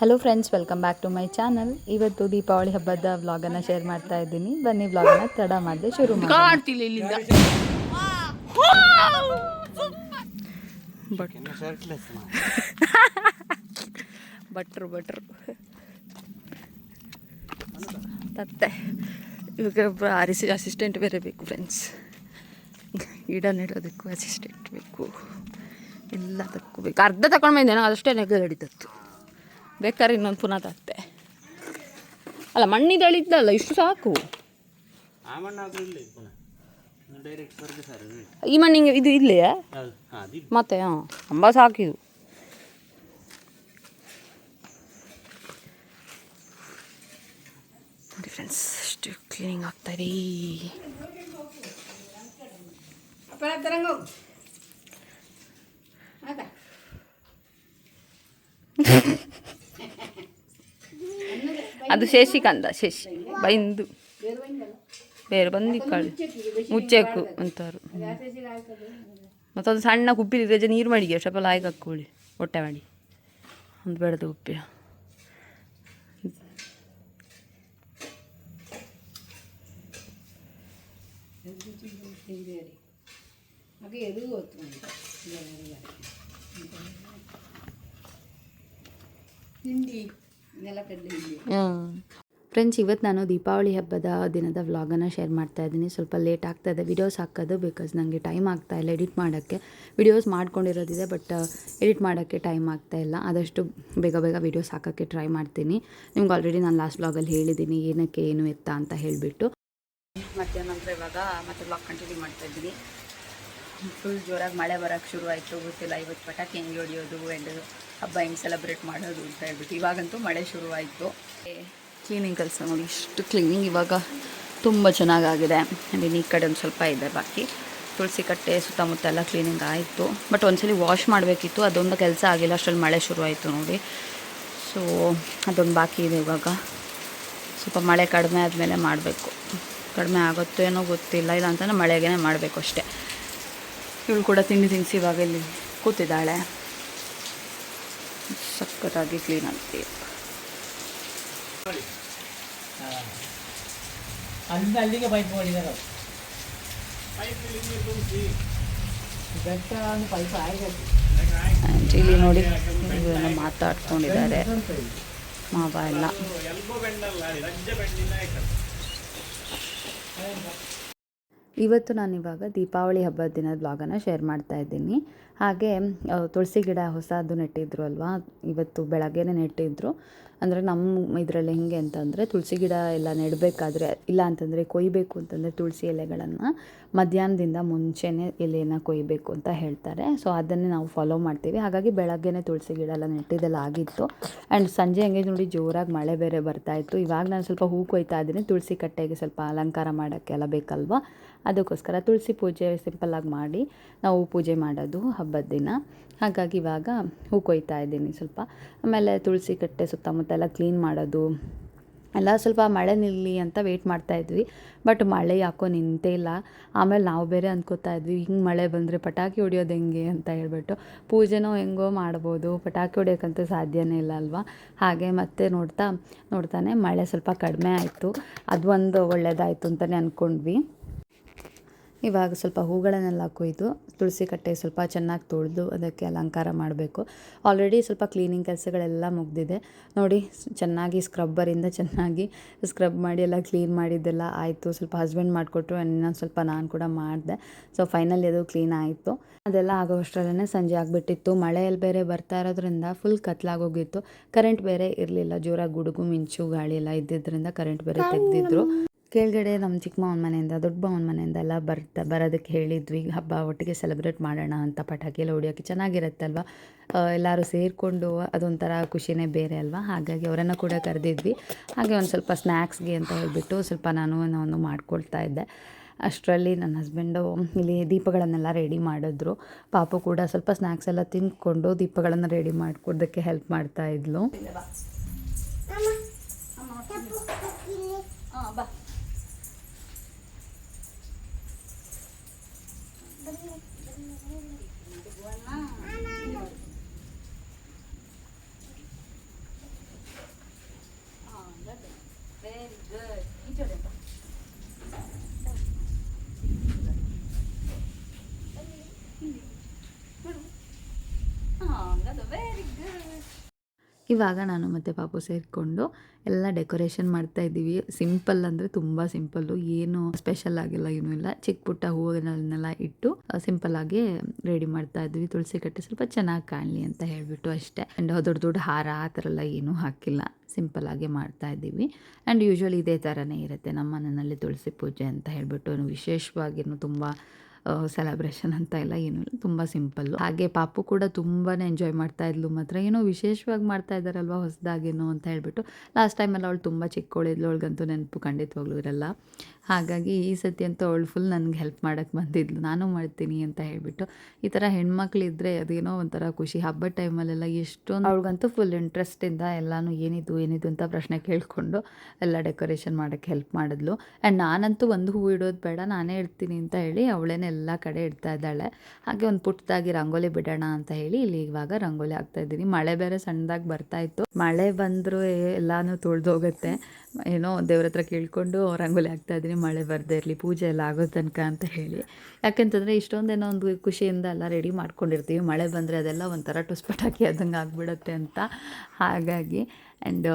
Hello friends welcome back to my channel ಇವತ್ತು ದೀಪಾವಳಿ ಹಬ್ಬದ ವ್ಲಾಗನ್ನು share ಮಾಡ್ತಾ ಇದ್ದೀನಿ. ಬನ್ನಿ ವ್ಲಾಗನ್ನು ತಡ ಮಾಡದೆ ಶುರು ಮಾಡಿ ಭಟ್ರು ಭಟ್ರು ತತ್ತೆ. ಇವಾಗ ಆರಿಸಿ ಅಸಿಸ್ಟೆಂಟ್ ಬೇರೆ ಬೇಕು ಫ್ರೆಂಡ್ಸ್ ಗಿಡ ನೆಡೋದಕ್ಕೂ ಅಸಿಸ್ಟೆಂಟ್ ಬೇಕು. ಎಲ್ಲ ತಕ್ಕೋಬೇಕು ಅರ್ಧ ತಗೊಂಡು ಬಂದೆ ಅದಷ್ಟೇ ನೆಗೆ ಹಿಡಿತತ್ತು ಬೇಕಾದ್ರೆ ಇನ್ನೊಂದು ಪುನಃ ತತ್ತೆ ಅಲ್ಲ ಮಣ್ಣಿದು ಅಳಿದ್ದಲ್ಲ ಇಷ್ಟು ಸಾಕು. ಈ ಮಣ್ಣಿಗೆ ಇದು ಇಲ್ಲೇ. ಮತ್ತೆ ಹಾಂ ತುಂಬ ಸಾಕಿದು ನೋಡಿ ಫ್ರೆಂಡ್ಸ್ ಅಷ್ಟು ಕ್ಲೀನಿಂಗ್ ಆಗ್ತಾ ಇದೆ. ಅದು ಶೇಷಿಕಂದ ಶಶಿ. ಬೈಂದು. ಬೇರೆ ಬಂದು ಬಂದಿಕ್ಕಾಳು. ಮುಚ್ಚೆಕ್ಕು ಅಂತಾರು ಮತ್ತೊಂದು ಸಣ್ಣ ಕುಪ್ಪಿದ ರಜೆ ನೀರು ಮಾಡಿ ಸ್ವಲ್ಪ ಲಾಯ್ಕ್ ಹಾಕೊಳ್ಳಿ ಹೊಟ್ಟೆ ಮಾಡಿ. ಒಂದು ಬೆಳೆದ ಫ್ರೆಂಡ್ಸ್ ಇವತ್ತು ನಾನು ದೀಪಾವಳಿ ಹಬ್ಬದ ದಿನದ ವ್ಲಾಗನ್ನು ಶೇರ್ ಮಾಡ್ತಾ ಇದ್ದೀನಿ. ಸ್ವಲ್ಪ ಲೇಟ್ ಆಗ್ತಾ ಇದೆ. ವಿಡಿಯೋಸ್ ಹಾಕೋದು ಬಿಕಾಸ್ ನನಗೆ ಟೈಮ್ ಆಗ್ತಾ ಇಲ್ಲ ಎಡಿಟ್ ಮಾಡೋಕ್ಕೆ. ವಿಡಿಯೋಸ್ ಮಾಡ್ಕೊಂಡಿರೋದಿದೆ ಬಟ್ ಎಡಿಟ್ ಮಾಡೋಕ್ಕೆ ಟೈಮ್ ಆಗ್ತಾ ಇಲ್ಲ. ಆದಷ್ಟು ಬೇಗ ಬೇಗ ವಿಡಿಯೋಸ್ ಹಾಕೋಕ್ಕೆ ಟ್ರೈ ಮಾಡ್ತೀನಿ. ನಿಮ್ಗೆ ಆಲ್ರೆಡಿ ನಾನು ಲಾಸ್ಟ್ ವ್ಲಾಗಲ್ಲಿ ಹೇಳಿದ್ದೀನಿ ಏನಕ್ಕೆ ಏನು ಎತ್ತ ಅಂತ ಹೇಳಿಬಿಟ್ಟು. ಮತ್ತೆ ನಂತರ ಇವಾಗ ಮತ್ತೆ ವ್ಲಾಗ್ ಕಂಟಿನ್ಯೂ ಮಾಡ್ತಾ ಇದ್ದೀನಿ. ಫುಲ್ ಜೋರಾಗಿ ಮಳೆ ಬರೋಕ್ಕೆ ಶುರು ಆಯಿತು ಗೊತ್ತಿಲ್ಲ ಇವತ್ತು ಪಟಾಕಿ ಹೆಂಗೆ ಹೊಡಿಯೋದು ಆ್ಯಂಡ್ ಹಬ್ಬ ಹೆಂಗೆ ಸೆಲೆಬ್ರೇಟ್ ಮಾಡೋದು ಅಂತ ಹೇಳ್ಬಿಟ್ಟು ಇವಾಗಂತೂ ಮಳೆ ಶುರು ಆಯಿತು ಕ್ಲೀನಿಂಗ್ ಕೆಲಸ ನೋಡಿ, ಇಷ್ಟು ಕ್ಲೀನಿಂಗ್ ಇವಾಗ ತುಂಬ ಚೆನ್ನಾಗಾಗಿದೆ ಆ್ಯಂಡ್ ಈ ಕಡೆ ಒಂದು ಸ್ವಲ್ಪ ಇದೆ ಬಾಕಿ. ತುಳಸಿ ಕಟ್ಟೆ ಸುತ್ತಮುತ್ತ ಎಲ್ಲ ಕ್ಲೀನಿಂಗ್ ಆಯಿತು. ಬಟ್ ಒಂದ್ಸಲಿ ವಾಶ್ ಮಾಡಬೇಕಿತ್ತು, ಅದೊಂದು ಕೆಲಸ ಆಗಿಲ್ಲ, ಅಷ್ಟರಲ್ಲಿ ಮಳೆ ಶುರು ಆಯಿತು ನೋಡಿ. ಸೊ ಅದೊಂದು ಬಾಕಿ ಇದೆ ಇವಾಗ. ಸ್ವಲ್ಪ ಮಳೆ ಕಡಿಮೆ ಆದಮೇಲೆ ಮಾಡಬೇಕು. ಕಡಿಮೆ ಆಗುತ್ತೋ ಏನೋ ಗೊತ್ತಿಲ್ಲ, ಇಲ್ಲ ಅಂತಂದರೆ ಮಳೆಗೇನೆ ಮಾಡಬೇಕು ಅಷ್ಟೇ. ಇವಳು ಕೂಡ ತಿಂಡಿ ತಿನಿಸಿ ಇವಾಗ ಇಲ್ಲಿ ಕೂತಿದ್ದಾಳೆ. ಸಖತ್ತಾಗಿ ಕ್ಲೀನ್ ಆಗ್ತೀವಿ ಅಲ್ಲಿಂದ ಅಲ್ಲಿಗೆ ಪೈಪ್ ಆ್ಯಂಡ್ ಇಲ್ಲಿ ನೋಡಿ ಮಾತಾಡ್ಕೊಂಡಿದ್ದಾರೆ. ಮಾವ ಎಲ್ಲ. ಇವತ್ತು ನಾನು ಇವಾಗ ದೀಪಾವಳಿ ಹಬ್ಬದ ದಿನದ ಬ್ಲಾಗನ್ನು ಶೇರ್ ಮಾಡ್ತಾ ಇದ್ದೀನಿ. ಹಾಗೆ ತುಳಸಿ ಗಿಡ ಹೊಸದು ನೆಟ್ಟಿದ್ರು ಅಲ್ವಾ? ಇವತ್ತು ಬೆಳಗ್ಗೆನೇ ನೆಟ್ಟಿದ್ರು. ಅಂದರೆ ನಮ್ಮ ಇದರಲ್ಲಿ ಹೇಗೆ ಅಂತಂದರೆ ತುಳಸಿ ಗಿಡ ಎಲ್ಲ ನೆಡಬೇಕಾದ್ರೆ, ಇಲ್ಲ ಅಂತಂದರೆ ಕೊಯ್ಬೇಕು ಅಂತಂದರೆ ತುಳಸಿ ಎಲೆಗಳನ್ನು ಮಧ್ಯಾಹ್ನದಿಂದ ಮುಂಚೆನೇ ಎಲೆಯನ್ನು ಕೊಯ್ಬೇಕು ಅಂತ ಹೇಳ್ತಾರೆ. ಸೊ ಅದನ್ನೇ ನಾವು ಫಾಲೋ ಮಾಡ್ತೀವಿ. ಹಾಗಾಗಿ ಬೆಳಗ್ಗೆನೇ ತುಳಸಿ ಗಿಡ ಎಲ್ಲ ನೆಟ್ಟಿದ್ದೆಲ್ಲ ಆಗಿತ್ತು. ಆ್ಯಂಡ್ ಸಂಜೆ ಹಂಗೆ ನೋಡಿ ಜೋರಾಗಿ ಮಳೆ ಬೇರೆ ಬರ್ತಾಯಿತ್ತು ಇವಾಗ ನಾನು ಸ್ವಲ್ಪ ಹೂ ಕೊಯ್ತಾ ಇದ್ದೀನಿ. ತುಳಸಿ ಕಟ್ಟೆಗೆ ಸ್ವಲ್ಪ ಅಲಂಕಾರ ಮಾಡೋಕ್ಕೆಲ್ಲ ಬೇಕಲ್ವಾ? ಅದಕ್ಕೋಸ್ಕರ ತುಳಸಿ ಪೂಜೆ ಸಿಂಪಲ್ಲಾಗಿ ಮಾಡಿ ನಾವು ಪೂಜೆ ಮಾಡೋದು ಹಬ್ಬದ ದಿನ. ಹಾಗಾಗಿ ಇವಾಗ ಹೂ ಕೊಯ್ತಾ ಇದ್ದೀನಿ ಸ್ವಲ್ಪ. ಆಮೇಲೆ ತುಳಸಿ ಕಟ್ಟೆ ಸುತ್ತಮುತ್ತ ಎಲ್ಲ ಕ್ಲೀನ್ ಮಾಡೋದು. ಎಲ್ಲ ಸ್ವಲ್ಪ ಮಳೆ ನಿಲ್ಲಿ ಅಂತ ವೆಯ್ಟ್ ಮಾಡ್ತಾ ಇದ್ವಿ. ಬಟ್ ಮಳೆ ಯಾಕೋ ನಿಂತೇ ಇಲ್ಲ. ಆಮೇಲೆ ನಾವು ಬೇರೆ ಅಂದ್ಕೋತಾ ಇದ್ವಿ, ಹಿಂಗೆ ಮಳೆ ಬಂದರೆ ಪಟಾಕಿ ಹೊಡಿಯೋದು ಹೆಂಗೆ? ಅಂತ ಹೇಳ್ಬಿಟ್ಟು. ಪೂಜೆನೋ ಹೆಂಗೋ ಮಾಡ್ಬೋದು. ಪಟಾಕಿ ಹೊಡಿಯೋಕ್ಕಂತೂ ಸಾಧ್ಯನೇ ಇಲ್ಲ ಅಲ್ವಾ? ಹಾಗೆ ಮತ್ತೆ ನೋಡ್ತಾ, ನೋಡ್ತಾನೆ ಮಳೆ ಸ್ವಲ್ಪ ಕಡಿಮೆ ಆಯಿತು. ಅದು ಒಂದು ಒಳ್ಳೆಯದಾಯಿತು ಅಂತಲೇ ಅಂದ್ಕೊಂಡ್ವಿ ಇವಾಗ ಸ್ವಲ್ಪ ಹೂಗಳನ್ನೆಲ್ಲ ಕೊಯ್ದು, ತುಳಸಿ ಕಟ್ಟೆ ಸ್ವಲ್ಪ ಚೆನ್ನಾಗಿ ತೊಳೆದು ಅದಕ್ಕೆ ಅಲಂಕಾರ ಮಾಡಬೇಕು. ಆಲ್ರೆಡಿ ಸ್ವಲ್ಪ ಕ್ಲೀನಿಂಗ್ ಕೆಲಸಗಳೆಲ್ಲ ಮುಗ್ದಿದೆ. ನೋಡಿ, ಚೆನ್ನಾಗಿ ಸ್ಕ್ರಬ್ಬರಿಂದ ಚೆನ್ನಾಗಿ ಸ್ಕ್ರಬ್ ಮಾಡಿ ಎಲ್ಲ ಕ್ಲೀನ್ ಮಾಡಿದ್ದೆಲ್ಲ ಆಯಿತು. ಸ್ವಲ್ಪ ಹಸ್ಬೆಂಡ್ ಮಾಡಿಕೊಟ್ರು, ಇನ್ನೊಂದು ಸ್ವಲ್ಪ ನಾನು ಕೂಡ ಮಾಡಿದೆ. ಸೊ ಫೈನಲ್ ಅದು ಕ್ಲೀನ್ ಆಯಿತು. ಅದೆಲ್ಲ ಆಗೋ ಅಷ್ಟರಲ್ಲೇ ಸಂಜೆ ಆಗಿಬಿಟ್ಟಿತ್ತು. ಮಳೆಯಲ್ಲಿ ಬೇರೆ ಬರ್ತಾ ಇರೋದ್ರಿಂದ ಫುಲ್ ಕತ್ಲಾಗೋಗಿತ್ತು. ಕರೆಂಟ್ ಬೇರೆ ಇರಲಿಲ್ಲ. ಜೋರಾಗಿ ಗುಡುಗು, ಮಿಂಚು, ಗಾಳಿ ಎಲ್ಲ ಇದ್ದಿದ್ದರಿಂದ ಕರೆಂಟ್ ಬೇರೆ ತೆಗೆದಿದ್ರು. ಕೆಳಗಡೆ ನಮ್ಮ ಚಿಕ್ಕ ಮನೆಯಿಂದ ದೊಡ್ಡ ಮಾವನ ಮನೆಯಿಂದ ಎಲ್ಲ ಬರ್ತಾ ಬರೋದಕ್ಕೆ ಹೇಳಿದ್ವಿ ಹಬ್ಬ ಒಟ್ಟಿಗೆ ಸೆಲೆಬ್ರೇಟ್ ಮಾಡೋಣ ಅಂತ ಪಟಾಕಿ ಎಲ್ಲ ಹೊಡಿಯೋಕ್ಕೆ ಚೆನ್ನಾಗಿರುತ್ತಲ್ವ ಎಲ್ಲರೂ ಸೇರಿಕೊಂಡು ಅದೊಂಥರ ಖುಷಿನೇ ಬೇರೆ ಅಲ್ವಾ ಹಾಗಾಗಿ ಅವರನ್ನು ಕೂಡ ಕರೆದಿದ್ವಿ ಹಾಗೆ ಒಂದು ಸ್ವಲ್ಪ ಸ್ನ್ಯಾಕ್ಸ್ಗೆ ಅಂತ ಹೇಳಿಬಿಟ್ಟು ಸ್ವಲ್ಪ ನಾನು ನಾನು ಮಾಡ್ಕೊಳ್ತಾ ಇದ್ದೆ ಅಷ್ಟರಲ್ಲಿ ನನ್ನ ಹಸ್ಬೆಂಡು ಇಲ್ಲಿ ದೀಪಗಳನ್ನೆಲ್ಲ ರೆಡಿ ಮಾಡಿದ್ರು ಪಾಪು ಕೂಡ ಸ್ವಲ್ಪ ಸ್ನ್ಯಾಕ್ಸ್ ಎಲ್ಲ ತಿಂದ್ಕೊಂಡು ದೀಪಗಳನ್ನು ರೆಡಿ ಮಾಡಿಕೊಡೋದಕ್ಕೆ ಹೆಲ್ಪ್ ಮಾಡ್ತಾ ಇದ್ಲು ಇವಾಗ ನಾನು ಮತ್ತು ಪಾಪು ಸೇರಿಕೊಂಡು ಎಲ್ಲ ಡೆಕೋರೇಷನ್ ಮಾಡ್ತಾ ಇದ್ದೀವಿ. ಸಿಂಪಲ್ ಅಂದರೆ ತುಂಬ ಸಿಂಪಲ್ಲು. ಏನು ಸ್ಪೆಷಲ್ ಆಗಿಲ್ಲ, ಏನೂ ಇಲ್ಲ. ಚಿಕ್ಕ ಪುಟ್ಟ ಹೂವುಗಳನ್ನೆಲ್ಲ ಇಟ್ಟು ಸಿಂಪಲ್ ಆಗಿ ರೆಡಿ ಮಾಡ್ತಾ ಇದ್ವಿ. ತುಳಸಿ ಕಟ್ಟೆ ಸ್ವಲ್ಪ ಚೆನ್ನಾಗಿ ಕಾಣಲಿ ಅಂತ ಹೇಳಿಬಿಟ್ಟು ಅಷ್ಟೇ. ಆ್ಯಂಡ್ ದೊಡ್ಡ ದೊಡ್ಡ ಹಾರ, ಆ ಥರ ಎಲ್ಲ ಏನೂ ಹಾಕಿಲ್ಲ. ಸಿಂಪಲ್ ಆಗಿ ಮಾಡ್ತಾ ಇದ್ದೀವಿ. ಆ್ಯಂಡ್ ಯೂಶ್ವಲಿ ಇದೇ ಥರನೇ ಇರುತ್ತೆ ನಮ್ಮ ಮನೆಯಲ್ಲಿ ತುಳಸಿ ಪೂಜೆ ಅಂತ ಹೇಳಿಬಿಟ್ಟು. ವಿಶೇಷವಾಗಿನೂ ತುಂಬ ಸೆಲೆಬ್ರೇಷನ್ ಅಂತ ಎಲ್ಲ ಏನು ಇಲ್ಲ. ತುಂಬ ಸಿಂಪಲ್ಲು ಹಾಗೆ ಪಾಪು ಕೂಡ ತುಂಬಾ ಎಂಜಾಯ್ ಮಾಡ್ತಾ ಇದ್ಲು ಮಾತ್ರ. ಏನೋ ವಿಶೇಷವಾಗಿ ಮಾಡ್ತಾ ಇದ್ದಾರಲ್ವ ಹೊಸದಾಗೇನೋ ಅಂತ ಹೇಳ್ಬಿಟ್ಟು ಲಾಸ್ಟ್ ಟೈಮಲ್ಲಿ ಅವಳು ತುಂಬ ಚಿಕ್ಕವಳಿದ್ಲು ಅವಳಿಗಂತೂ ನೆನಪು ಖಂಡಿತವಾಗ್ಲೂ ಇರಲ್ಲ. ಹಾಗಾಗಿ ಈ ಸತಿ ಅಂತೂ ಅವಳು ಫುಲ್ ನನಗೆ ಹೆಲ್ಪ್ ಮಾಡೋಕ್ಕೆ ಬಂದಿದ್ಲು. ನಾನು ಮಾಡ್ತೀನಿ ಅಂತ ಹೇಳಿಬಿಟ್ಟು ಈ ಥರ ಹೆಣ್ಮಕ್ಳಿದ್ರೆ ಅದೇನೋ ಒಂಥರ ಖುಷಿ. ಹಬ್ಬದ ಟೈಮಲ್ಲೆಲ್ಲ ಎಷ್ಟೊಂದು ಅವಳಿಗಂತೂ ಫುಲ್ ಇಂಟ್ರೆಸ್ಟಿಂದ ಎಲ್ಲಾನು ಏನಿದು ಏನಿದು ಅಂತ ಪ್ರಶ್ನೆ ಕೇಳಿಕೊಂಡು ಎಲ್ಲ ಡೆಕೋರೇಷನ್ ಮಾಡೋಕ್ಕೆ ಹೆಲ್ಪ್ ಮಾಡಿದ್ಲು. ಆ್ಯಂಡ್ ನಾನಂತೂ ಒಂದು ಹೂ ಇಡೋದು ಬೇಡ, ನಾನೇ ಇಡ್ತೀನಿ ಅಂತ ಹೇಳಿ ಅವಳೇನೆ ಎಲ್ಲ ಕಡೆ ಇಡ್ತಾ ಇದ್ದಾಳೆ. ಹಾಗೆ ಒಂದು ಪುಟ್ಟದಾಗಿ ರಂಗೋಲಿ ಬಿಡೋಣ ಅಂತ ಹೇಳಿ ಇಲ್ಲಿ ಇವಾಗ ರಂಗೋಲಿ ಹಾಕ್ತಾ ಇದ್ದೀನಿ. ಮಳೆ ಬೇರೆ ಸಣ್ಣದಾಗಿ ಬರ್ತಾ ಇತ್ತು. ಮಳೆ ಬಂದರೂ ಎಲ್ಲಾನು ತೊಳ್ದೋಗುತ್ತೆ ಏನೋ ದೇವ್ರ ಹತ್ರ ಕೇಳ್ಕೊಂಡು ರಂಗೋಲಿ ಹಾಕ್ತಾ ಇದ್ದೀನಿ. ಮಳೆ ಬರದೇ ಇರಲಿ, ಪೂಜೆ ಎಲ್ಲ ಆಗೋ ತನಕ ಅಂತ ಹೇಳಿ. ಯಾಕೆಂತಂದರೆ ಇಷ್ಟೊಂದೇನೋ ಒಂದು ಖುಷಿಯಿಂದ ಎಲ್ಲ ರೆಡಿ ಮಾಡ್ಕೊಂಡಿರ್ತೀವಿ. ಮಳೆ ಬಂದರೆ ಅದೆಲ್ಲ ಒಂಥರ ಟುಸ್ಪಟಾಕಿ ಆದಂಗೆ ಆಗಿಬಿಡುತ್ತೆ ಅಂತ. ಹಾಗಾಗಿ ಆ್ಯಂಡ್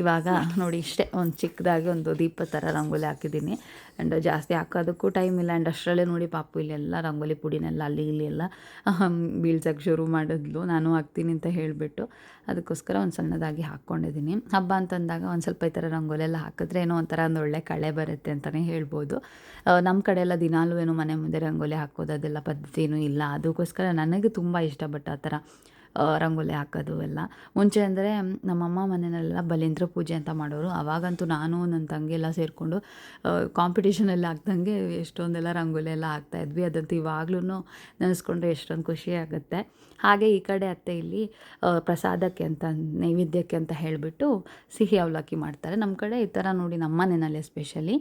ಇವಾಗ ನೋಡಿ ಇಷ್ಟೇ ಒಂದು ಚಿಕ್ಕದಾಗಿ ಒಂದು ದೀಪ ಥರ ರಂಗೋಲಿ ಹಾಕಿದ್ದೀನಿ. ಆ್ಯಂಡ್ ಜಾಸ್ತಿ ಹಾಕೋದಕ್ಕೂ ಟೈಮ್ ಇಲ್ಲ. ಆ್ಯಂಡ್ ಅಷ್ಟರಲ್ಲೇ ನೋಡಿ ಪಾಪು ಇಲ್ಲೆಲ್ಲ ರಂಗೋಲಿ ಪುಡಿನೆಲ್ಲ ಅಲ್ಲಿ ಇಲ್ಲಿ ಎಲ್ಲ ಬೀಳ್ಸೋಕ್ಕೆ ಶುರು ಮಾಡಿದ್ಲು. ನಾನು ಹಾಕ್ತೀನಿ ಅಂತ ಹೇಳಿಬಿಟ್ಟು ಅದಕ್ಕೋಸ್ಕರ ಒಂದು ಸಣ್ಣದಾಗಿ ಹಾಕ್ಕೊಂಡಿದ್ದೀನಿ ಹಬ್ಬ ಅಂತಂದಾಗ ಒಂದು ಸ್ವಲ್ಪ ಈ ಥರ ರಂಗೋಲಿ ಎಲ್ಲ ಹಾಕಿದ್ರೆ ಏನೋ ಒಂಥರ ಒಂದು ಒಳ್ಳೆ ಕಳೆ ಬರುತ್ತೆ ಅಂತಲೇ ಹೇಳ್ಬೋದು. ನಮ್ಮ ಕಡೆ ಎಲ್ಲ ದಿನಾಲೂ ಏನು ಮನೆ ಮುಂದೆ ರಂಗೋಲಿ ಹಾಕೋದು ಅದೆಲ್ಲ ಪದ್ಧತಿ ಏನೂ ಇಲ್ಲ. ಅದಕ್ಕೋಸ್ಕರ ನನಗೆ ತುಂಬ ಇಷ್ಟ ಬಟ್ ಆ ಥರ ರಂಗೋಲಿ ಹಾಕೋದು ಎಲ್ಲ. ಮುಂಚೆ ಅಂದರೆ ನಮ್ಮಮ್ಮ ಮನೆಯಲ್ಲೆಲ್ಲ ಬಲೀಂದ್ರ ಪೂಜೆ ಅಂತ ಮಾಡೋರು. ಆವಾಗಂತೂ ನಾನು ನನ್ನ ತಂಗಿ ಎಲ್ಲ ಸೇರಿಕೊಂಡು ಕಾಂಪಿಟೇಷನಲ್ಲಿ ಆಗ್ದಂಗೆ ಎಷ್ಟೊಂದೆಲ್ಲ ರಂಗೋಲಿ ಎಲ್ಲ ಹಾಕ್ತಾಯಿದ್ವಿ ಅದಂತೂ ಇವಾಗ್ಲೂ ನೆನೆಸ್ಕೊಂಡ್ರೆ ಎಷ್ಟೊಂದು ಖುಷಿ ಆಗುತ್ತೆ. ಹಾಗೆ ಈ ಕಡೆ ಅತ್ತೆ ಇಲ್ಲಿ ಪ್ರಸಾದಕ್ಕೆ ಅಂತ, ನೈವೇದ್ಯಕ್ಕೆ ಅಂತ ಹೇಳಿಬಿಟ್ಟು ಸಿಹಿ ಅವಲಕ್ಕಿ ಮಾಡ್ತಾರೆ. ನಮ್ಮ ಕಡೆ ಈ ಥರ ನೋಡಿ ನಮ್ಮ ಮನೆಯಲ್ಲಿ ಎಸ್ಪೆಷಲಿ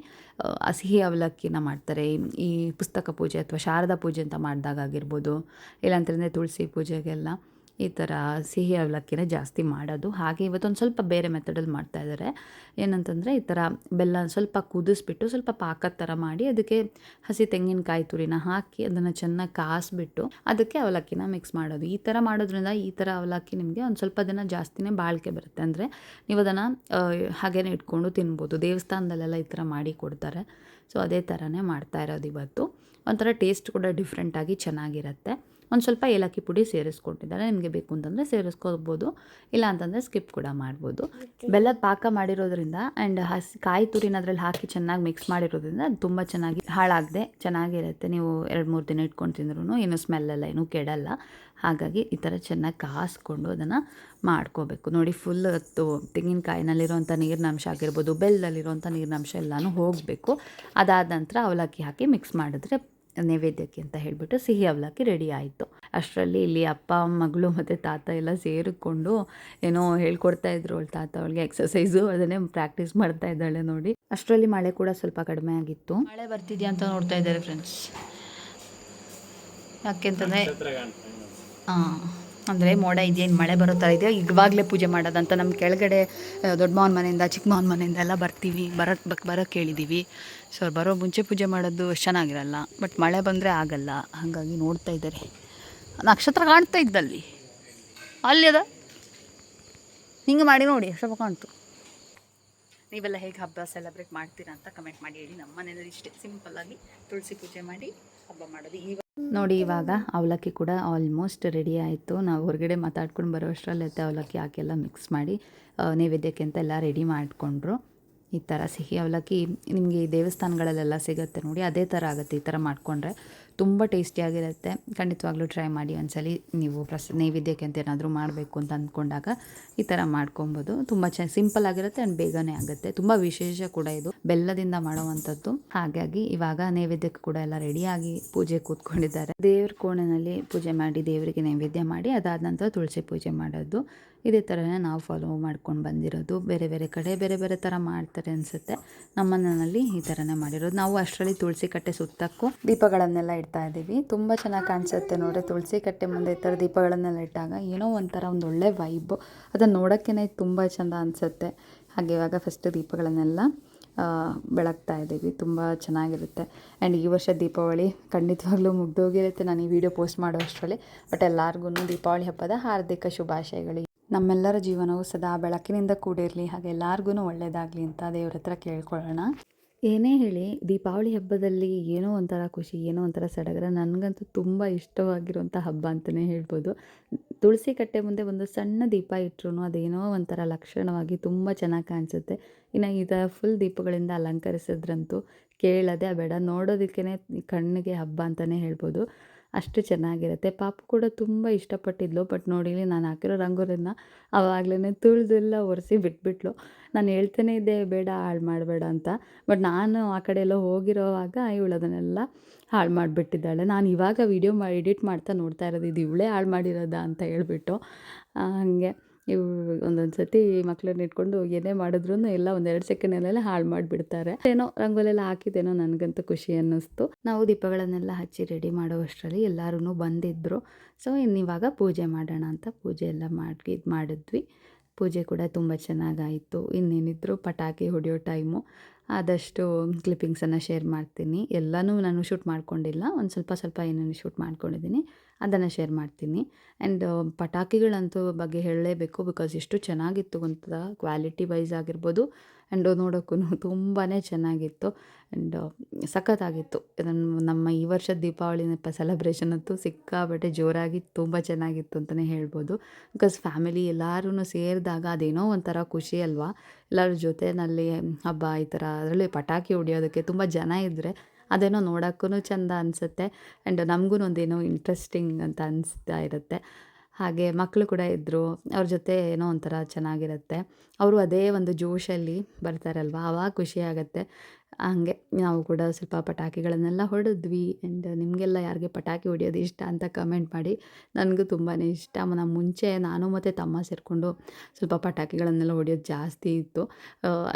ಸಿಹಿ ಅವಲಕ್ಕಿನ ಮಾಡ್ತಾರೆ. ಈ ಪುಸ್ತಕ ಪೂಜೆ ಅಥವಾ ಶಾರದಾ ಪೂಜೆ ಅಂತ ಮಾಡಿದಾಗ ಆಗಿರ್ಬೋದು ಇಲ್ಲಾಂತಂದರೆ ತುಳಸಿ ಪೂಜೆಗೆಲ್ಲ. ಈ ಥರ ಸಿಹಿ ಅವಲಕ್ಕಿನ ಜಾಸ್ತಿ ಮಾಡೋದು. ಹಾಗೆ ಇವತ್ತೊಂದು ಸ್ವಲ್ಪ ಬೇರೆ ಮೆಥಡಲ್ಲಿ ಮಾಡ್ತಾ ಇದ್ದಾರೆ. ಏನಂತಂದರೆ ಈ ಥರ ಬೆಲ್ಲ ಸ್ವಲ್ಪ ಕುದಿಸ್ಬಿಟ್ಟು ಸ್ವಲ್ಪ ಪಾಕದ ಥರ ಮಾಡಿ ಅದಕ್ಕೆ ಹಸಿ ತೆಂಗಿನಕಾಯಿ ತುರಿನ ಹಾಕಿ ಅದನ್ನು ಚೆನ್ನಾಗಿ ಕಾಯಿಸ್ಬಿಟ್ಟು ಅದಕ್ಕೆ ಅವಲಕ್ಕಿನ ಮಿಕ್ಸ್ ಮಾಡೋದು. ಈ ಥರ ಮಾಡೋದ್ರಿಂದ ಈ ಥರ ಅವಲಕ್ಕಿ ನಿಮಗೆ ಒಂದು ಸ್ವಲ್ಪ ದಿನ ಜಾಸ್ತಿನೇ ಬಾಳಿಕೆ ಬರುತ್ತೆ. ಅಂದರೆ ನೀವು ಅದನ್ನು ಹಾಗೇನೆ ಇಟ್ಕೊಂಡು ತಿನ್ಬೋದು. ದೇವಸ್ಥಾನದಲ್ಲೆಲ್ಲ ಈ ಥರ ಮಾಡಿ ಕೊಡ್ತಾರೆ. ಸೊ ಅದೇ ಥರನೇ ಮಾಡ್ತಾ ಇರೋದು ಇವತ್ತು. ಒಂಥರ ಟೇಸ್ಟ್ ಕೂಡ ಡಿಫ್ರೆಂಟಾಗಿ ಚೆನ್ನಾಗಿರುತ್ತೆ. ಒಂದು ಸ್ವಲ್ಪ ಏಲಕ್ಕಿ ಪುಡಿ ಸೇರಿಸ್ಕೊಟ್ಟಿದ್ದಾರೆ. ನಿಮಗೆ ಬೇಕು ಅಂತಂದರೆ ಸೇರಿಸ್ಕೋಬೋದು. ಇಲ್ಲ ಅಂತಂದರೆ ಸ್ಕಿಪ್ ಕೂಡ ಮಾಡ್ಬೋದು. ಬೆಲ್ಲದ ಪಾಕ ಮಾಡಿರೋದ್ರಿಂದ ಆ್ಯಂಡ್ ಹಸಿ ಕಾಯಿ ತುರಿನ ಅದರಲ್ಲಿ ಹಾಕಿ ಚೆನ್ನಾಗಿ ಮಿಕ್ಸ್ ಮಾಡಿರೋದ್ರಿಂದ ಅದು ತುಂಬ ಚೆನ್ನಾಗಿ ಹಾಳಾಗದೆ ಚೆನ್ನಾಗಿರುತ್ತೆ. ನೀವು ಎರಡು ಮೂರು ದಿನ ಇಟ್ಕೊಂಡು ತಿಂದ್ರೂ ಏನು ಸ್ಮೆಲ್ಲೆಲ್ಲ ಏನೂ ಕೆಡಲ್ಲ. ಹಾಗಾಗಿ ಈ ಥರ ಚೆನ್ನಾಗಿ ಕಾಸ್ಕೊಂಡು ಅದನ್ನು ಮಾಡ್ಕೋಬೇಕು. ನೋಡಿ ಫುಲ್ ತೆಂಗಿನಕಾಯಿನಲ್ಲಿರೋಂಥ ನೀರಿನ ಅಂಶ ಆಗಿರ್ಬೋದು ಬೆಲ್ಲದಲ್ಲಿರೋಂಥ ನೀರಿನ ಅಂಶ ಎಲ್ಲನೂ ಹೋಗಬೇಕು. ಅದಾದ ನಂತರ ಅವಲಕ್ಕಿ ಹಾಕಿ ಮಿಕ್ಸ್ ಮಾಡಿದ್ರೆ ನೈವೇದ್ಯಕ್ಕೆ ಅಂತ ಹೇಳಿಬಿಟ್ಟು ಸಿಹಿ ಅವಲಕ್ಕಿ ರೆಡಿ ಆಯಿತು. ಅಷ್ಟರಲ್ಲಿ ಇಲ್ಲಿ ಅಪ್ಪ ಮಗಳು ಮತ್ತು ತಾತ ಎಲ್ಲ ಸೇರಿಕೊಂಡು ಏನೋ ಹೇಳ್ಕೊಡ್ತಾ ಇದ್ರು ಅವಳು ತಾತ ಅವಳಿಗೆ ಎಕ್ಸಸೈಸು ಅದನ್ನೇ ಪ್ರಾಕ್ಟೀಸ್ ಮಾಡ್ತಾ ಇದ್ದಾಳೆ ನೋಡಿ. ಅಷ್ಟರಲ್ಲಿ ಮಳೆ ಕೂಡ ಸ್ವಲ್ಪ ಕಡಿಮೆ ಆಗಿತ್ತು. ಮಳೆ ಬರ್ತಿದ್ಯಾ ಅಂತ ನೋಡ್ತಾ ಇದ್ದಾರೆ ಫ್ರೆಂಡ್ಸ್ ಯಾಕೆಂತಂದರೆ ಹಾಂ. ಅಂದರೆ ಮೋಡ ಇದೆಯೇನು ಮಳೆ ಬರೋ ಥರ ಇದೆ, ಇವಾಗಲೇ ಪೂಜೆ ಮಾಡೋದಂತ ನಮ್ಮ ಕೆಳಗಡೆ ದೊಡ್ಡ ಮಾವನ ಮನೆಯಿಂದ, ಚಿಕ್ಕ ಮಾವನ ಮನೆಯಿಂದ ಎಲ್ಲ ಬರ್ತೀವಿ ಬರೋಕ್ಕೆ ಬರೋಕ್ಕೆ ಕೇಳಿದ್ದೀವಿ ಸೊ ಬರೋ ಮುಂಚೆ ಪೂಜೆ ಮಾಡೋದು ಚೆನ್ನಾಗಿರಲ್ಲ ಬಟ್ ಮಳೆ ಬಂದರೆ ಆಗಲ್ಲ, ಹಾಗಾಗಿ ನೋಡ್ತಾ ಇದ್ದಾರೆ. ನಕ್ಷತ್ರ ಕಾಣ್ತಾ ಇದ್ದಲ್ಲಿ. ಅಲ್ಲಿ ಅದ ಹಿಂಗೆ ಮಾಡಿ ನೋಡಿ ಸ್ವಲ್ಪ ಕಾಣ್ತು. ನೀವೆಲ್ಲ ಹೇಗೆ ಹಬ್ಬ ಸೆಲೆಬ್ರೇಟ್ ಮಾಡ್ತೀರಾ ಅಂತ ಕಮೆಂಟ್ ಮಾಡಿ ಹೇಳಿ. ನಮ್ಮ ಮನೆಯಲ್ಲಿ ಇಷ್ಟೇ ಸಿಂಪಲ್ಲಾಗಿ ತುಳಸಿ ಪೂಜೆ ಮಾಡಿ ಹಬ್ಬ ಮಾಡೋದು. ಈ ನೋಡಿ, ಇವಾಗ ಅವಲಕ್ಕಿ ಕೂಡ ಆಲ್ಮೋಸ್ಟ್ ರೆಡಿ ಆಯಿತು. ನಾವು ಹೊರಗಡೆ ಮಾತಾಡ್ಕೊಂಡು ಬರೋ ಅಷ್ಟರಲ್ಲಿ ಅವಲಕ್ಕಿ ಹಾಕಿ ಎಲ್ಲ ಮಿಕ್ಸ್ ಮಾಡಿ ನೈವೇದ್ಯಕ್ಕೆ ಅಂತ ಎಲ್ಲ ರೆಡಿ ಮಾಡಿಕೊಂಡ್ರು. ಈ ಥರ ಸಿಹಿ ಅವಲಕ್ಕಿ ನಿಮಗೆ ದೇವಸ್ಥಾನಗಳಲ್ಲೆಲ್ಲ ಸಿಗುತ್ತೆ ನೋಡಿ, ಅದೇ ಥರ ಆಗುತ್ತೆ ಈ ಥರ ಮಾಡಿಕೊಂಡ್ರೆ. ತುಂಬ ಟೇಸ್ಟಿಯಾಗಿರುತ್ತೆ. ಖಂಡಿತವಾಗ್ಲೂ ಟ್ರೈ ಮಾಡಿ ಒಂದ್ಸಲಿ ನೀವು ಪ್ರಸ್, ನೈವೇದ್ಯಕ್ಕೆ ಅಂತ ಏನಾದರೂ ಮಾಡಬೇಕು ಅಂತ ಅಂದ್ಕೊಂಡಾಗ ಈ ಥರ ಮಾಡ್ಕೊಬೋದು. ತುಂಬ ಚೆ, ಸಿಂಪಲ್ ಆಗಿರುತ್ತೆ ಆ್ಯಂಡ್ ಬೇಗನೆ ಆಗುತ್ತೆ. ತುಂಬ ವಿಶೇಷ ಕೂಡ ಇದು. ಬೆಲ್ಲದಿಂದ ಮಾಡುವಂಥದ್ದು. ಹಾಗಾಗಿ ಇವಾಗ ನೈವೇದ್ಯಕ್ಕೆ ಕೂಡ ಎಲ್ಲ ರೆಡಿಯಾಗಿ ಪೂಜೆ ಕೂತ್ಕೊಂಡಿದ್ದಾರೆ. ದೇವ್ರ ಕೋಣೆನಲ್ಲಿ ಪೂಜೆ ಮಾಡಿ ದೇವರಿಗೆ ನೈವೇದ್ಯ ಮಾಡಿ ಅದಾದ ನಂತರ ತುಳಸಿ ಪೂಜೆ ಮಾಡೋದು. ಇದೇ ಥರನೇ ನಾವು ಫಾಲೋ ಮಾಡ್ಕೊಂಡು ಬಂದಿರೋದು. ಬೇರೆ ಬೇರೆ ಕಡೆ ಬೇರೆ ಬೇರೆ ಥರ ಮಾಡ್ತಾರೆ ಅನಿಸುತ್ತೆ. ನಮ್ಮ ಮನೆಯಲ್ಲಿ ಈ ಥರನೇ ಮಾಡಿರೋದು. ನಾವು ಅಷ್ಟರಲ್ಲಿ ತುಳಸಿ ಕಟ್ಟೆ ಸುತ್ತಕ್ಕೂ ದೀಪಗಳನ್ನೆಲ್ಲ ಇಡ್ತಾ ಇದ್ದೀವಿ. ತುಂಬ ಚೆನ್ನಾಗಿ ಕಾಣಿಸುತ್ತೆ ನೋಡಿ ತುಳಸಿ ಕಟ್ಟೆ ಮುಂದೆ ಈ ಥರ ದೀಪಗಳನ್ನೆಲ್ಲ ಇಟ್ಟಾಗ ಏನೋ ಒಂಥರ ಒಂದು ಒಳ್ಳೆ ವೈಬ್ ಅದನ್ನು ನೋಡೋಕ್ಕೇ ತುಂಬ ಚೆಂದ ಅನಿಸುತ್ತೆ. ಹಾಗೆ ಇವಾಗ ಫಸ್ಟ್ ದೀಪಗಳನ್ನೆಲ್ಲ ಬೆಳಗ್ತಾ ಇದ್ದೀವಿ. ತುಂಬ ಚೆನ್ನಾಗಿರುತ್ತೆ. ಆ್ಯಂಡ್ ಈ ವರ್ಷ ದೀಪಾವಳಿ ಖಂಡಿತವಾಗ್ಲೂ ಮುಗ್ದೋಗಿರುತ್ತೆ. ನಾನು ಈ ವಿಡಿಯೋ ಪೋಸ್ಟ್ ಮಾಡೋ ಅಷ್ಟರಲ್ಲಿ. ಬಟ್ ಎಲ್ಲರಿಗೂ ದೀಪಾವಳಿ ಹಬ್ಬದ ಹಾರ್ದಿಕ ಶುಭಾಶಯಗಳು. ನಮ್ಮೆಲ್ಲರ ಜೀವನವು ಸದಾ ಬೆಳಕಿನಿಂದ ಕೂಡಿರಲಿ, ಹಾಗೆ ಎಲ್ಲರಿಗೂ ಒಳ್ಳೆಯದಾಗಲಿ ಅಂತ ದೇವ್ರ ಹತ್ರ ಕೇಳ್ಕೊಳ್ಳೋಣ. ಏನೇ ಹೇಳಿ, ದೀಪಾವಳಿ ಹಬ್ಬದಲ್ಲಿ ಏನೋ ಒಂಥರ ಖುಷಿ, ಏನೋ ಒಂಥರ ಸಡಗರ, ನನಗಂತೂ ತುಂಬ ಇಷ್ಟವಾಗಿರುವಂಥ ಹಬ್ಬ ಅಂತಲೇ ಹೇಳ್ಬೋದು. ತುಳಸಿ ಕಟ್ಟೆ ಮುಂದೆ ಒಂದು ಸಣ್ಣ ದೀಪ ಇಟ್ಟರು ಅದೇನೋ ಒಂಥರ ಲಕ್ಷಣವಾಗಿ ತುಂಬ ಚೆನ್ನಾಗಿ ಕಾಣಿಸುತ್ತೆ. ಇನ್ನು ಇದು ಫುಲ್ ದೀಪಗಳಿಂದ ಅಲಂಕರಿಸಿದ್ರಂತೂ ಕೇಳೋದೇ ಬೇಡ ನೋಡೋದಕ್ಕೇ ಕಣ್ಣಿಗೆ ಹಬ್ಬ ಅಂತಲೇ ಹೇಳ್ಬೋದು. ಅಷ್ಟು ಚೆನ್ನಾಗಿರುತ್ತೆ. ಪಾಪು ಕೂಡ ತುಂಬ ಇಷ್ಟಪಟ್ಟಿದ್ಲು. ಬಟ್ ನೋಡಿಲಿ ನಾನು ಹಾಕಿರೋ ರಂಗೋಲಿನ ಅವಾಗಲೇ ತುಳಿದೆಲ್ಲ ಒರೆಸಿ ಬಿಟ್ಬಿಟ್ಲು. ನಾನು ಹೇಳ್ತಾನೆ ಇದ್ದೆ ಬೇಡ, ಹಾಳು ಮಾಡಬೇಡ ಅಂತ. ಬಟ್ ನಾನು ಆ ಕಡೆ ಎಲ್ಲ ಹೋಗಿರೋವಾಗ ಇವಳು ಅದನ್ನೆಲ್ಲ ಹಾಳು ಮಾಡಿಬಿಟ್ಟಿದ್ದಾಳೆ. ನಾನು ಇವಾಗ ವೀಡಿಯೋ ಮಾ ಎಡಿಟ್ ಮಾಡ್ತಾ ನೋಡ್ತಾ ಇರೋದು. ಇದು ಇವಳೇ ಹಾಳು ಮಾಡಿರೋದಾ ಅಂತ ಹೇಳ್ಬಿಟ್ಟು ಹಾಗೆ. ಇವು ಒಂದೊಂದು ಸತಿ ಮಕ್ಕಳನ್ನ ಇಟ್ಕೊಂಡು ಏನೇ ಮಾಡಿದ್ರು ಎಲ್ಲ ಒಂದೆರಡು ಸೆಕೆಂಡಲ್ಲೆಲ್ಲ ಹಾಳು ಮಾಡಿಬಿಡ್ತಾರೆ. ಏನೋ ರಂಗೋಲೆಲ್ಲ ಹಾಕಿದ್ದೇನೋ ನನಗಂತೂ ಖುಷಿ ಅನ್ನಿಸ್ತು. ನಾವು ದೀಪಗಳನ್ನೆಲ್ಲ ಹಚ್ಚಿ ರೆಡಿ ಮಾಡುವಷ್ಟರಲ್ಲಿ ಎಲ್ಲರೂ ಬಂದಿದ್ದರು ಸೊ ಇನ್ನಿವಾಗ ಪೂಜೆ ಮಾಡೋಣ ಅಂತ ಪೂಜೆ ಎಲ್ಲ ಮಾಡಿ ಇದು ಮಾಡಿದ್ವಿ. ಪೂಜೆ ಕೂಡ ತುಂಬ ಚೆನ್ನಾಗಾಯಿತು. ಇನ್ನೇನಿದ್ರು ಪಟಾಕಿ ಹೊಡೆಯೋ ಟೈಮು ಆದಷ್ಟು ಕ್ಲಿಪ್ಪಿಂಗ್ಸನ್ನು ಶೇರ್ ಮಾಡ್ತೀನಿ. ಎಲ್ಲನೂ ನಾನು ಶೂಟ್ ಮಾಡ್ಕೊಂಡಿಲ್ಲ. ಒಂದು ಸ್ವಲ್ಪ ಸ್ವಲ್ಪ ಏನೇನು ಶೂಟ್ ಮಾಡ್ಕೊಂಡಿದ್ದೀನಿ. ಅದನ್ನು ಶೇರ್ ಮಾಡ್ತೀನಿ. ಆ್ಯಂಡ್ ಪಟಾಕಿಗಳಂತೂ ಬಗ್ಗೆ ಹೇಳಲೇಬೇಕು ಬಿಕಾಸ್ ಎಷ್ಟು ಚೆನ್ನಾಗಿತ್ತು ಅಂತ ಕ್ವಾಲಿಟಿ ವೈಸ್ ಆಗಿರ್ಬೋದು. ಆ್ಯಂಡ್ ನೋಡೋಕ್ಕೂ ತುಂಬಾ ಚೆನ್ನಾಗಿತ್ತು. ಆ್ಯಂಡ್ ಸಖತ್ತಾಗಿತ್ತು. ನನ್ನ ನಮ್ಮ ಈ ವರ್ಷದ ದೀಪಾವಳಿ ಸೆಲೆಬ್ರೇಷನ್ ಅಂತೂ ಸಿಕ್ಕಾಬಟ್ಟೆ ಜೋರಾಗಿ ತುಂಬ ಚೆನ್ನಾಗಿತ್ತು ಅಂತಲೇ ಹೇಳ್ಬೋದು. ಬಿಕಾಸ್ ಫ್ಯಾಮಿಲಿ ಎಲ್ಲರೂ ಸೇರಿದಾಗ ಅದೇನೋ ಒಂಥರ ಖುಷಿ ಅಲ್ವಾ? ಎಲ್ಲರ ಜೊತೆಯಲ್ಲಿ ಹಬ್ಬ ಈ ಥರ, ಅದರಲ್ಲಿ ಪಟಾಕಿ ಹೊಡಿಯೋದಕ್ಕೆ ತುಂಬ ಜನ ಇದ್ದರೆ ಅದೇನೋ ನೋಡೋಕ್ಕೂ ಚೆಂದ ಅನಿಸುತ್ತೆ. ಆ್ಯಂಡ್ ನಮಗೂ ಒಂದೇನೋ ಇಂಟ್ರೆಸ್ಟಿಂಗ್ ಅಂತ ಅನಿಸ್ತಾ ಇರುತ್ತೆ. ಹಾಗೆ ಮಕ್ಕಳು ಕೂಡ ಇದ್ದರು ಅವ್ರ ಜೊತೆ ಏನೋ ಒಂಥರ ಚೆನ್ನಾಗಿರುತ್ತೆ. ಅವರು ಅದೇ ಒಂದು ಜೋಶಲ್ಲಿ ಬರ್ತಾರಲ್ವ ಆವಾಗ ಖುಷಿ ಹಂಗೆ ನಾವು ಕೂಡ ಸ್ವಲ್ಪ ಪಟಾಕಿಗಳನ್ನೆಲ್ಲ ಹೊಡೆದ್ವಿ. ಆ್ಯಂಡ್ ನಿಮಗೆಲ್ಲ ಯಾರಿಗೆ ಪಟಾಕಿ ಹೊಡಿಯೋದು ಇಷ್ಟ ಅಂತ ಕಮೆಂಟ್ ಮಾಡಿ. ನನಗೂ ತುಂಬಾ ಇಷ್ಟ. ನಮ್ಮ ಮುಂಚೆ ನಾನು ಮತ್ತು ತಮ್ಮ ಸೇರಿಕೊಂಡು ಸ್ವಲ್ಪ ಪಟಾಕಿಗಳನ್ನೆಲ್ಲ ಹೊಡೆಯೋದು ಜಾಸ್ತಿ ಇತ್ತು.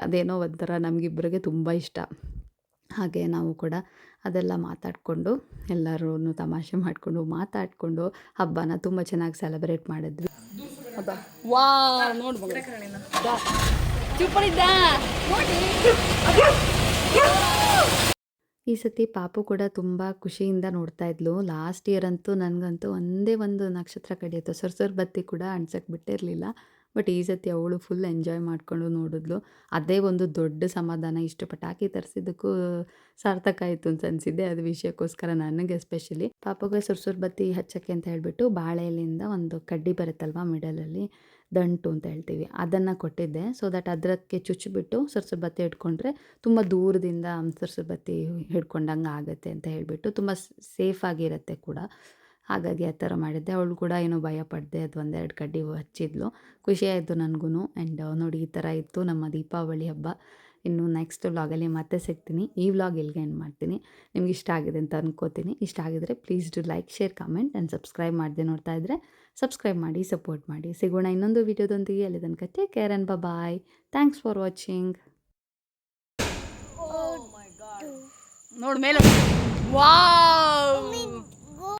ಅದೇನೋ ಒಂಥರ ನಮಗಿಬ್ಬರಿಗೆ ತುಂಬ ಇಷ್ಟ. ಹಾಗೆ ನಾವು ಕೂಡ ಅದೆಲ್ಲ ಮಾತಾಡಿಕೊಂಡು ಎಲ್ಲರೂ ತಮಾಷೆ ಮಾಡಿಕೊಂಡು ಮಾತಾಡಿಕೊಂಡು ಹಬ್ಬನ ತುಂಬ ಚೆನ್ನಾಗಿ ಸೆಲೆಬ್ರೇಟ್ ಮಾಡಿದ್ವಿ. ಈ ಸತಿ ಪಾಪು ಕೂಡ ತುಂಬ ಖುಷಿಯಿಂದ ನೋಡ್ತಾ ಇದ್ಲು. ಲಾಸ್ಟ್ ಇಯರ್ ಅಂತೂ ನನಗಂತೂ ಒಂದೇ ಒಂದು ನಕ್ಷತ್ರ ಕಡಿಯುತ್ತೆ ಸೊರ್ ಸೊರ್ ಬತ್ತಿ ಕೂಡ ಅಣ್ಸಕ್ಕೆ ಬಿಟ್ಟಿರಲಿಲ್ಲ. ಬಟ್ ಈ ಸತಿ ಅವಳು ಫುಲ್ ಎಂಜಾಯ್ ಮಾಡಿಕೊಂಡು ನೋಡಿದ್ಲು. ಅದೇ ಒಂದು ದೊಡ್ಡ ಸಮಾಧಾನ ಇಷ್ಟು ಪಟಾಕಿ ತರಿಸಿದ್ದಕ್ಕೂ ಸಾರ್ಥಕ ಆಯಿತು ಅಂತ ಅನಿಸಿದ್ದೆ. ಅದು ವಿಷಯಕ್ಕೋಸ್ಕರ ನನಗೆ ಎಸ್ಪೆಷಲಿ ಪಾಪಗೆ ಸುರ್ಸುರ್ ಬತ್ತಿ ಹಚ್ಚಕ್ಕೆ ಅಂತ ಹೇಳಿಬಿಟ್ಟು ಬಾಳೆ ಎಲೆಯಿಂದ ಒಂದು ಕಡ್ಡಿ ಬರುತ್ತಲ್ವ ಮಿಡಲಲ್ಲಿ ದಂಟು ಅಂತ ಹೇಳ್ತೀವಿ. ಅದನ್ನು ಕೊಟ್ಟಿದ್ದೆ. ಸೊ ದಟ್ ಅದಕ್ಕೆ ಚುಚ್ಚಿಬಿಟ್ಟು ಸುರ್ಸುರ್ ಬತ್ತಿ ಹಿಡ್ಕೊಂಡ್ರೆ ತುಂಬ ದೂರದಿಂದ ಸುರ್ಸುರ್ ಬತ್ತಿ ಹಿಡ್ಕೊಂಡಂಗೆ ಆಗುತ್ತೆ ಅಂತ ಹೇಳಿಬಿಟ್ಟು ತುಂಬ ಸೇಫಾಗಿರುತ್ತೆ ಕೂಡ. ಹಾಗಾಗಿ ಆ ಥರ ಮಾಡಿದ್ದೆ. ಅವಳು ಕೂಡ ಏನೋ ಭಯ ಪಡ್ದೆ ಅದು ಒಂದೆರಡು ಕಡ್ಡಿ ಹಚ್ಚಿದ್ಲು. ಖುಷಿ ಆಯಿತು ನನಗೂ ಆ್ಯಂಡ್ ನೋಡಿ ಈ ಥರ ಇತ್ತು ನಮ್ಮ ದೀಪಾವಳಿ ಹಬ್ಬ. ಇನ್ನು ನೆಕ್ಸ್ಟ್ ವ್ಲಾಗಲ್ಲಿ ಮತ್ತೆ ಸಿಗ್ತೀನಿ. ಈ ವ್ಲಾಗ್ ಇಲ್ಲಿಗೆ ಏನು ಮಾಡ್ತೀನಿ. ನಿಮ್ಗೆ ಇಷ್ಟ ಆಗಿದೆ ಅಂತ ಅಂದ್ಕೋತೀನಿ ಇಷ್ಟ ಆಗಿದ್ರೆ please do like share comment and subscribe ಮಾಡಿದೆ ನೋಡ್ತಾ ಇದ್ದರೆ ಸಬ್ಸ್ಕ್ರೈಬ್ ಮಾಡಿ ಸಪೋರ್ಟ್ ಮಾಡಿ. ಸಿಗೋಣ ಇನ್ನೊಂದು ವೀಡಿಯೋದೊಂದಿಗೆ ಅಲ್ಲಿ ತನಕ take care and bye thanks for watching ನೋಡ್ಮೇಲೆ ಮೇಲೆ. ವಾವ್